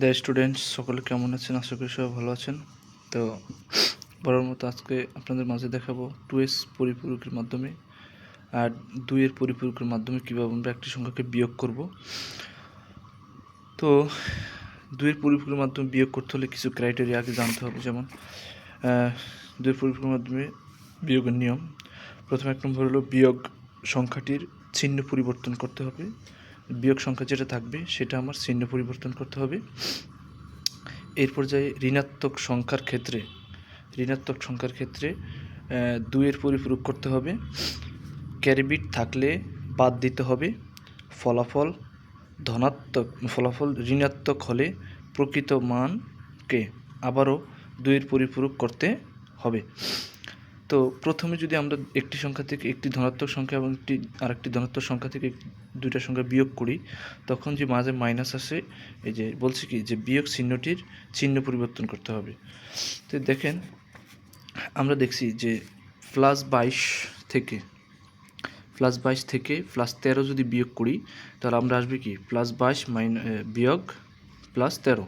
The students সকলে কেমন আছেন? আশা করি সবাই ভালো আছেন। তো বরাবর মতো আজকে আপনাদের মাঝে দেখাবো টু এস পরিপূরকের মাধ্যমে আর দুইয়ের পরিপূরকের মাধ্যমে কীভাবে আমরা একটি সংখ্যাকে বিয়োগ করব। তো দুইয়ের পরিপূরকের মাধ্যমে বিয়োগ করতে হলে কিছু ক্রাইটেরিয়া আগে জানতে হবে, যেমন দুইয়ের পরিপূরকের মাধ্যমে বিয়োগের নিয়ম। প্রথমে এক নম্বর হলো বিয়োগ সংখ্যাটির চিহ্ন পরিবর্তন করতে হবে। বিয়োগ সংখ্যা যেটা থাকবে, সেটা আমার চিহ্ন পরিবর্তন করতে হবে। এর পর্যায়ে ঋণাত্মক সংখ্যার ক্ষেত্রে, ঋণাত্মক সংখ্যার ক্ষেত্রে দুইয়ের পরিপূরক করতে হবে। ক্যারিবিট থাকলে বাদ দিতে হবে। ফলাফল ধনাত্মক, ফলাফল ঋণাত্মক হলে প্রকৃত মানকে আবারও দুইয়ের পরিপূরক করতে হবে। তো প্রথমে যদি আমরা একটি সংখ্যা থেকে একটি ধনাত্মক সংখ্যা এবং একটি, আরেকটি ধনাত্মক সংখ্যা থেকে এক- দুইটা সংখ্যা বিয়োগ করি, তখন যে মাঝে মাইনাস আসে, এই যে বলছি কি, যে বিয়োগ চিহ্নটির চিহ্ন পরিবর্তন করতে হবে। তো দেখেন, আমরা দেখছি যে প্লাস বাইশ থেকে প্লাস বাইশ থেকে প্লাস তেরো যদি বিয়োগ করি, তাহলে আমরা আসবে কি প্লাস বাইশ মাইন বিয়োগ প্লাস তেরো।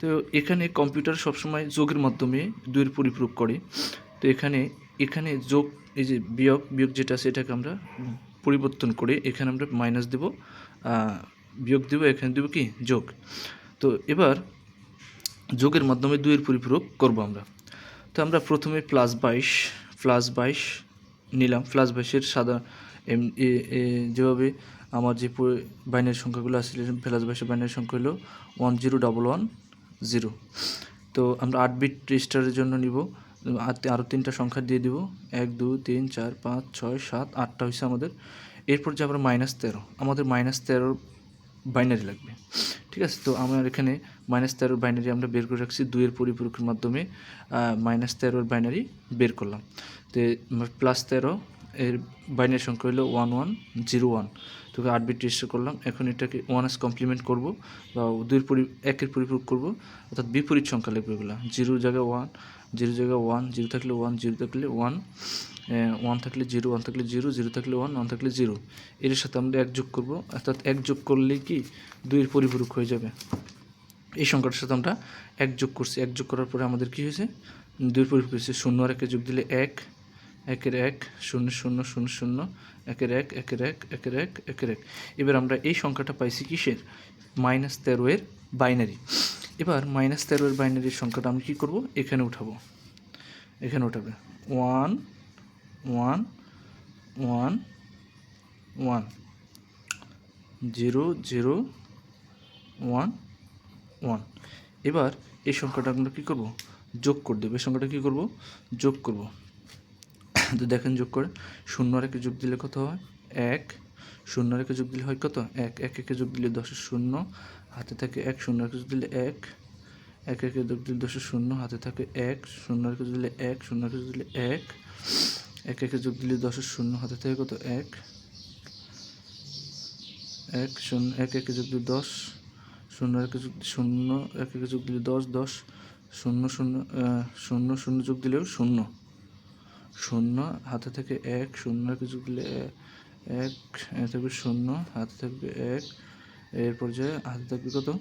তো এখানে কম্পিউটার সবসময় যোগের মাধ্যমে দুইয়ের পরিপূরক করে। তো এখানে এখানে যোগ, এই যে বিয়োগ বিয়োগ যেটা এটাকে আমরা পরিবর্তন করে এখানে আমরা মাইনাস দেব বিয়োগ দেব, এখানে দেব কি? যোগ। তো এবার যোগের মাধ্যমে দুইয়ের পরিপূরক করব আমরা। তো আমরা প্রথমে প্লাস বাইশ প্লাস বাইশ নিলাম। প্লাস বাইশের সাদা এম- যেভাবে আমার যে বাইনের সংখ্যাগুলো আসলে প্লাস বাইশের বাইনের সংখ্যা হলো one zero double one zero তো আমরা আট বিট রেজিস্টারের জন্য নিব। আরও তিনটা সংখ্যা দিয়ে দিব। এক, দুই, তিন, চার, পাঁচ, ছয়, সাত, আটটা হয়েছে আমাদের। এরপর যে আমরা মাইনাস তেরো, আমাদের মাইনাস তেরোর বাইনারি লাগবে। ঠিক আছে? তো আমার এখানে মাইনাস তেরোর বাইনারি আমরা বের করে রাখছি। দুইয়ের পরিপূরকের মাধ্যমে মাইনাস তেরোর বাইনারি বের করলাম। তো প্লাস তেরো এর বাইনারি সংখ্যা হলো ওয়ান ওয়ান জিরো ওয়ান তোকে আট বিট রেজিস্টার করলাম। এখন এটাকে ওয়ান এস কমপ্লিমেন্ট করব বা দুইয়ের পরি একের পরিপূরক করব। অর্থাৎ বিপরীত সংখ্যা লিখব এগুলো। জিরো জায়গায় ওয়ান জিরো জায়গায় ওয়ান জিরো থাকলে ওয়ান জিরো থাকলে ওয়ান ওয়ান থাকলে জিরো ওয়ান থাকলে জিরো জিরো থাকলে ওয়ান ওয়ান থাকলে জিরো। এর সাথে আমরা এক যোগ করব। অর্থাৎ এক যোগ করলেই কি দুইয়ের পরিপূরক হয়ে যাবে। এই সংখ্যাটার সাথে আমরা এক যোগ করছি। এক যোগ করার পরে আমাদের কি হয়েছে? দুইয়ের পরিপূরক হয়েছে। শূন্য আর একে যোগ দিলে এক। একের এক, শূন্য শূন্য শূন্য শূন্য, একের এক একের এক একের এক একের এক। এবার আমরা এই সংখ্যাটা পাইছি কিসের? মাইনাস তেরো এর বাইনারি। এবার মাইনাস তেরো এর বাইনারির সংখ্যাটা আমি কী করব? এখানে উঠাবো। এখানে উঠাবে। One one one one. Zero zero, one one. এবার এই সংখ্যাটা আমরা কী করব? যোগ করে দেবো। এই সংখ্যাটা কী করব? যোগ করব। তো দেখেন যোগ করে শূন্য আর একে যোগ দিলে কত হয় এক শূন্য আর একে যোগ দিলে হয় কত এক এক একে যোগ দিলে দশের শূন্য হাতে থাকে এক শূন্য একে যোগ দিলে এক এক একে যোগ দিলে দশের শূন্য হাতে থাকে এক শূন্য একে যোগ দিলে এক শূন্য একে যোগ দিলে এক এক একে যোগ দিলে দশের শূন্য হাতে থাকে কত এক এক শূন্য এক একে যোগ দিলে দশ শূন্য একে যোগ শূন্য এক একে যোগ দিলে দশ দশ শূন্য শূন্য শূন্য শূন্য যোগ দিলেও শূন্য শূন্য, হাতে থেকে এক, শূন্য যোগ দিলে এক থাকবে শূন্য, হাতে থাকবে এক, এর পর্যায়ে হাতে থাকবে কত?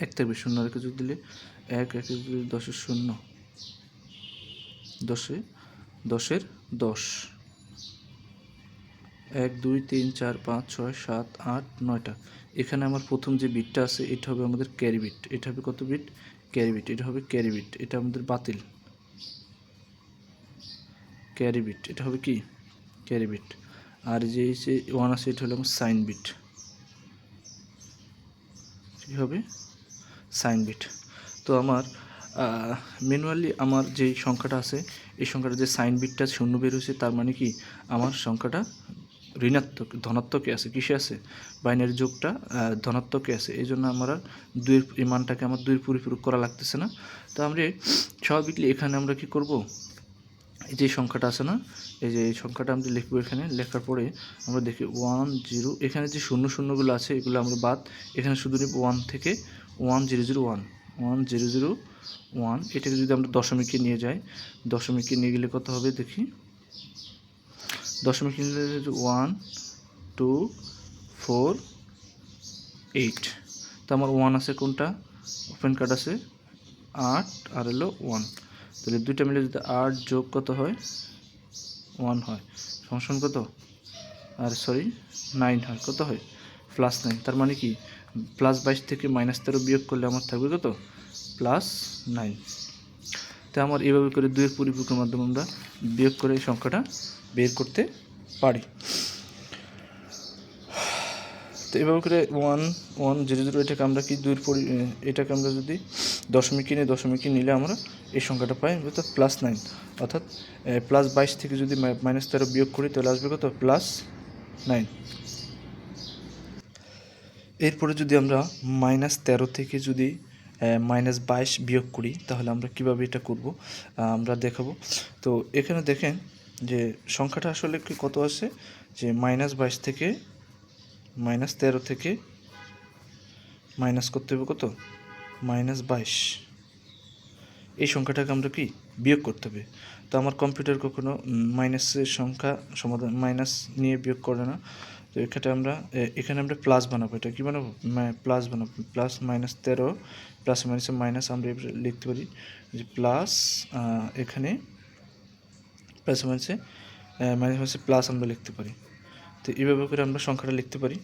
এক থাকবে শূন্য, আর কিছু দিলে এক এক দশের শূন্য। দশে, দশের দশ। এক, দুই, তিন, চার, পাঁচ, ছয়, সাত, আট, নয়টা। এখানে আমার প্রথম যে বিটটা আছে, এটা হবে আমাদের ক্যারি বিট। এটা হবে কত বিট? Carry bit. এটা হবে ক্যারি বিট। এটা আমাদের বাতিল। ক্যারি বিট এটা হবে কি? ক্যারি বিট আর যে ওয়ান আছে, এটা হলো সাইন বিট কী হবে? সাইন বিট তো আমার ম্যানুয়ালি আমার যে সংখ্যাটা আছে, এই সংখ্যাটা যে সাইন বিটটা শূন্য বের হয়েছে, তার মানে কি? আমার সংখ্যাটা ঋণাত্মক, ধনাত্মকে আছে। কিসে আছে? বাইনারি যোগটা ধনাত্মকে আছে। এই জন্য আমার এই মানটাকে আমার দুই পরিপূরক করা লাগতেছে না। তো আমরা স্বাভাবিকলি এখানে আমরা কি করব? এই যে সংখ্যাটা আছে না, এই যে এই সংখ্যাটা আমরা লিখব এখানে, লেখার পরে আমরা দেখি ওয়ান জিরো এখানে যে শূন্য শূন্যগুলো আছে, এগুলো আমরা বাদ, এখানে শুধু নিব ওয়ান থেকে one zero zero one one zero zero one এটাকে যদি আমরা দশমিকে নিয়ে যাই, দশমিকে নিয়ে গেলে কত হবে দেখি, দশমিক নিয়ে ওয়ান টু ফোর এইট তো আমার ওয়ান আছে কোনটা? ওপেন কার্ড আছে, আট, আর হলো ওয়ান তাহলে দুইটা মিলে যদি আট যোগ কত হয়? ওয়ান হয়। ফাংশন কত? আর সরি নাইন হয়। কত হয়? প্লাস নাইন তার মানে কি? প্লাস বাইশ থেকে মাইনাস তেরো বিয়োগ করলে আমার থাকবে কত? প্লাস নাইন তো আমার এভাবে করে দুইয়ের পরিপূরকের মাধ্যমে আমরা বিয়োগ করে এই সংখ্যাটা বের করতে পারি। তো এভাবে করে ওয়ান ওয়ান জিরো জিরো এটাকে আমরা কি দুইয়ের পরি এটাকে আমরা যদি দশমিকে নিয়ে দশমিকে নিলে আমরা এই সংখ্যাটা পাই অর্থাৎ প্লাস নাইন অর্থাৎ প্লাস বাইশ থেকে যদি মাইনাস তেরো বিয়োগ করি, তাহলে আসবে কত? প্লাস নাইন এরপরে যদি আমরা মাইনাস তেরো থেকে যদি মাইনাস বাইশ বিয়োগ করি, তাহলে আমরা কীভাবে এটা করব? আমরা দেখাবো। তো এখানে দেখেন যে সংখ্যাটা আসলে কি কত আছে? যে মাইনাস বাইশ থেকে মাইনাস তেরো থেকে মাইনাস করতে হবে কত? মাইনাস বাইশ। এই সংখ্যাটাকে আমরা কি? বিয়োগ করতে হবে। তো আমার কম্পিউটার কখনো মাইনাসের সংখ্যা সমাধান, মাইনাস নিয়ে বিয়োগ করে না। তো এখানে আমরা এখানে আমরা প্লাস বানাবো। এটা কি বানাবো? প্লাস বানাবো। প্লাস মাইনাস তেরো প্লাস মাইনাসে মাইনাস আমরা লিখতে পারি যে প্লাস এখানে প্লাস মাইনাসে মাইনাস মাইনাসে প্লাস আমরা লিখতে পারি। তো এইভাবে করে আমরা সংখ্যাটা লিখতে পারি।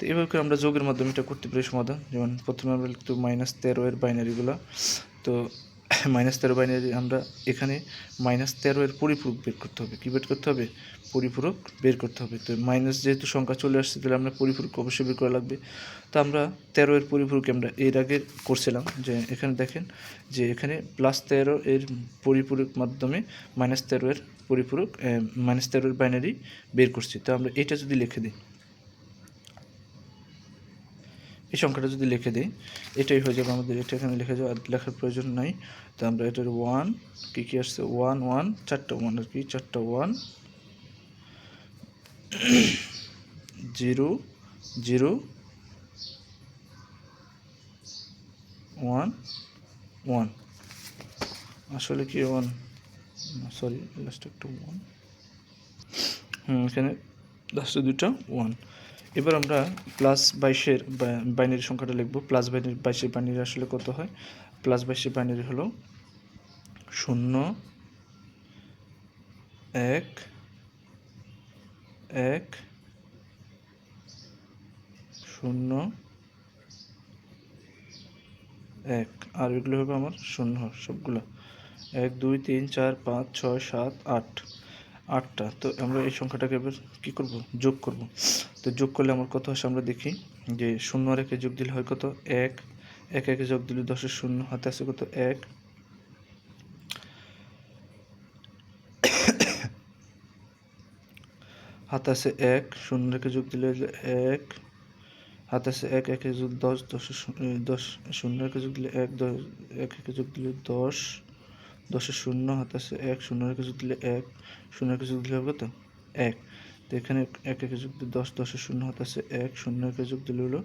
তো এইভাবে করে আমরা যোগের মাধ্যমে এটা করতে পারি সমাধান। যেমন প্রথমে আমরা লিখতে মাইনাস তেরো এর বাইনারিগুলো তো মাইনাস তেরো বাইনারি আমরা এখানে মাইনাস তেরো এর পরিপূরক বের করতে হবে। কী বের করতে হবে? পরিপূরক বের করতে হবে। তো মাইনাস যেহেতু সংখ্যা চলে আসছে, তাহলে আমরা পরিপূরক অবশ্যই বের করা লাগবে। তো আমরা তেরো এর পরিপূরক আমরা এর আগে করছিলাম যে এখানে দেখেন যে এখানে প্লাস তেরো এর পরিপূরক মাধ্যমে মাইনাস তেরো এর পরিপূরক মাইনাস তেরো এর বাইনারি বের করছি। তো আমরা এটা যদি লিখে দিই। এই সংখ্যাটা যদি লিখে দিই, এটাই হয়ে যাবে আমাদের, এটা এখানে লিখে যাবে লেখার প্রয়োজন নাই। তো আমরা এটার ওয়ান কী কী আসছে? ওয়ান ওয়ান চারটা ওয়ান আর কি, চারটা one zero zero one one আসলে কি ওয়ান সরি লাস্ট একটা ওয়ান হুম, এখানে লাস্টে দুটো ওয়ান এবার আমরা প্লাস বাইশের বাইনারি সংখ্যাটা লিখব। প্লাস বাইনারি বাইশের বাইনারি আসলে কত হয়? প্লাস বাইশের বাইনারি হলো শূন্য, এক এক, শূন্য, এক। আর এগুলো হবে আমার শূন্য, সবগুলো। এক, দুই, তিন, চার, পাঁচ, ছয়, সাত, আট। আটটা। তো আমরা এই সংখ্যাটাকে এবার কী করব? যোগ করব। তো যোগ করলে আমার কত আসে আমরা দেখি যে শূন্য আর একে যোগ দিলে হয় কত? এক। এক একে যোগ দিলে দশের শূন্য, হাতে আছে কত? এক। হাতে আছে এক, শূন্য রেখে যোগ দিলে এক। হাতে আছে এক, একে যোগ দশ শূন্য দশ, শূন্য রেখে যোগ দিলে এক, দশ, এক একে যোগ দিলে দশ। দশের শূন্য, হাতে আছে এক, শূন্য রেখে যোগ দিলে এক। শূন্য রেখে যোগ দিলে কত? এক। তো এখানে এক একে যোগ দিলে দশ দশের শূন্য হাতে আছে, এক, শূন্য একে যোগ দিলে হলো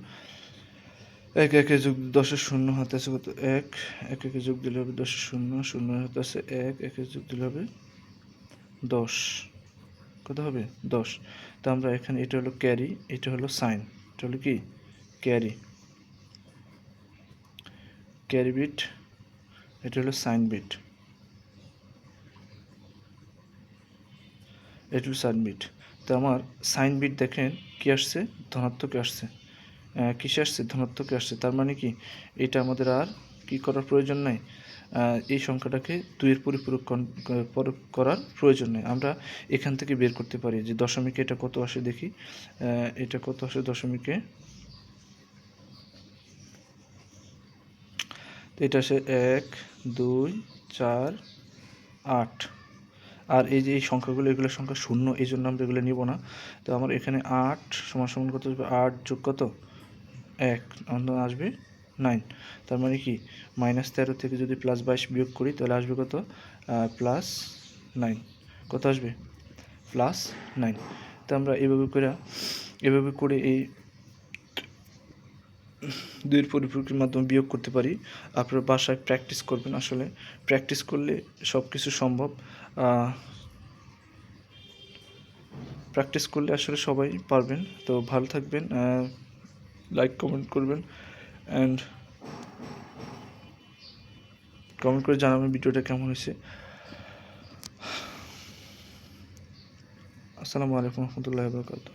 এক একে যোগ দশের শূন্য হাতে আছে কত? এক এক একে যোগ দিলে হবে দশের শূন্য শূন্য হাতে আছে এক, একে যোগ দিলে হবে দশ। কত হবে? দশ। তো আমরা এখানে এটা হলো ক্যারি, এটা হলো সাইন। এটা হলো কি? ক্যারি। ক্যারি বিট, এটা হলো সাইন বিট। এটা হলো সাইন বিট। তো আমার সাইন বিট দেখেন কি আসছে? ধনাত্মকে আসছে। কিসে আসছে? ধনাত্মকে আসছে। তার মানে কি? এটা আমাদের আর কি করার প্রয়োজন নাই? এই সংখ্যাটাকে দুইয়ের পরিপূরক করার প্রয়োজন নেই। আমরা এখান থেকে বের করতে পারি যে দশমিকে এটা কত আসে দেখি। এটা কত আসে দশমিকে? তো এটা আসে এক, দুই, চার, আট। আর এই যে এই সংখ্যাগুলো, এগুলোর সংখ্যা শূন্য, এই জন্য আমরা এগুলো নিব না। তো আমার এখানে আট সমান সমান কত আসবে? আট যোগ কত? এক আমাদের আসবে নাইন। তার মানে কি? মাইনাস তেরো থেকে যদি প্লাস বাইশ বিয়োগ করি, তাহলে আসবে কত? Plus nine. কত আসবে? Plus nine. তো আমরা এভাবে করে এভাবে করে এই দুইয়ের পরিপূরকের মাধ্যমে বিয়োগ করতে পারি। আপনারা বাসায় প্র্যাকটিস করবেন আসলে। প্র্যাকটিস করলে সব কিছু সম্ভব। প্র্যাকটিস করলে আসলে সবাই পারবেন। তো ভালো থাকবেন লাইক কমেন্ট করবেন অ্যান্ড কমেন্ট করে জানাবেন ভিডিওটা কেমন হয়েছে। আসসালামু আলাইকুম রহমতুল্লাহ বরকাত